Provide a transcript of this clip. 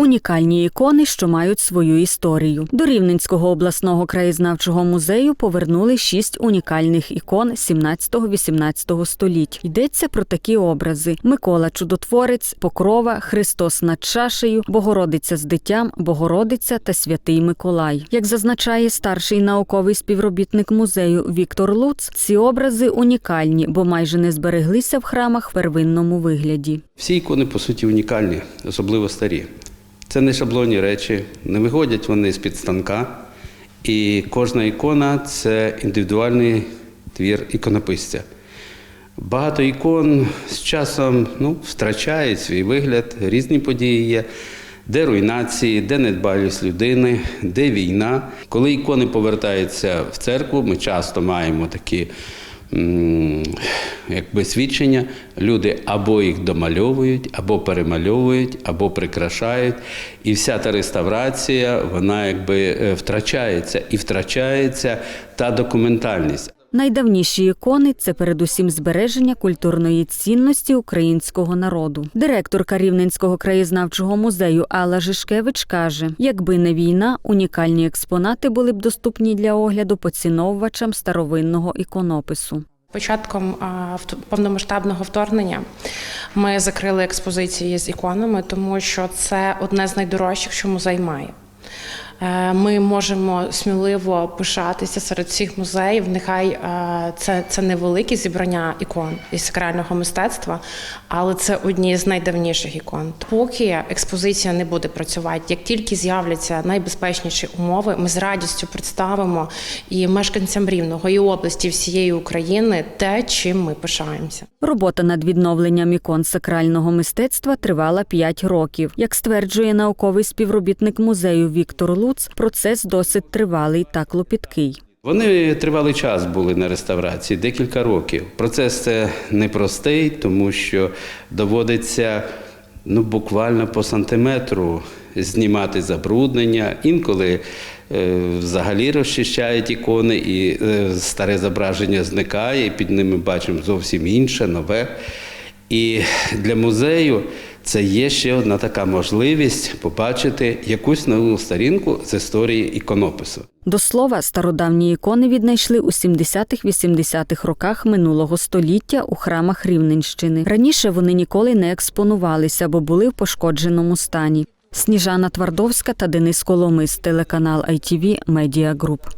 Унікальні ікони, що мають свою історію. До Рівненського обласного краєзнавчого музею повернули шість унікальних ікон 17-18 століть. Йдеться про такі образи: Микола Чудотворець, Покрова, Христос над чашею, Богородиця з дитям, Богородиця та Святий Миколай. Як зазначає старший науковий співробітник музею Віктор Луц, ці образи унікальні, бо майже не збереглися в храмах в первинному вигляді. Всі ікони, по суті, унікальні, особливо старі. Це не шаблонні речі, не виходять вони з-під станка. І кожна ікона це індивідуальний твір іконописця. Багато ікон з часом ну, втрачають свій вигляд, різні події є, де руйнації, де недбалість людини, де війна. Коли ікони повертаються в церкву, ми часто маємо такі якби свідчення. Люди або їх домальовують, або перемальовують, або прикрашають. І вся та реставрація, вона якби е, втрачається і втрачається та документальність. Найдавніші ікони це передусім збереження культурної цінності українського народу. Директорка Рівненського краєзнавчого музею Алла Жишкевич каже: якби не війна, унікальні експонати були б доступні для огляду поціновувачам старовинного іконопису. Початком повномасштабного вторгнення ми закрили експозиції з іконами, тому що це одне з найдорожчих, що музей має. Е, Ми можемо сміливо пишатися серед всіх музеїв. Нехай е, це, це невелике зібрання ікон із сакрального мистецтва, але це одні з найдавніших ікон. Поки експозиція не буде працювати, як тільки з'являться найбезпечніші умови, ми з радістю представимо і мешканцям рівного і області всієї України те, чим ми пишаємося. Робота над відновленням ікон сакрального мистецтва тривала 5 років. Як стверджує науковий співробітник музею Віктор Луц, процес досить тривалий та клопіткий. Вони тривалий час були на реставрації, декілька років. Процес це непростий, тому що доводиться ну, буквально по сантиметру знімати забруднення. Інколи е, взагалі розчищають ікони, і е, старе зображення зникає, і під ними бачимо зовсім інше, нове. І для музею це є ще одна така можливість побачити якусь нову сторінку з історії іконопису. До слова, стародавні ікони віднайшли у 70-80-х роках минулого століття у храмах Рівненщини. Раніше вони ніколи не експонувалися, бо були в пошкодженому стані. Сніжана Твардовська та Денис Коломис, телеканал ITV Media Group.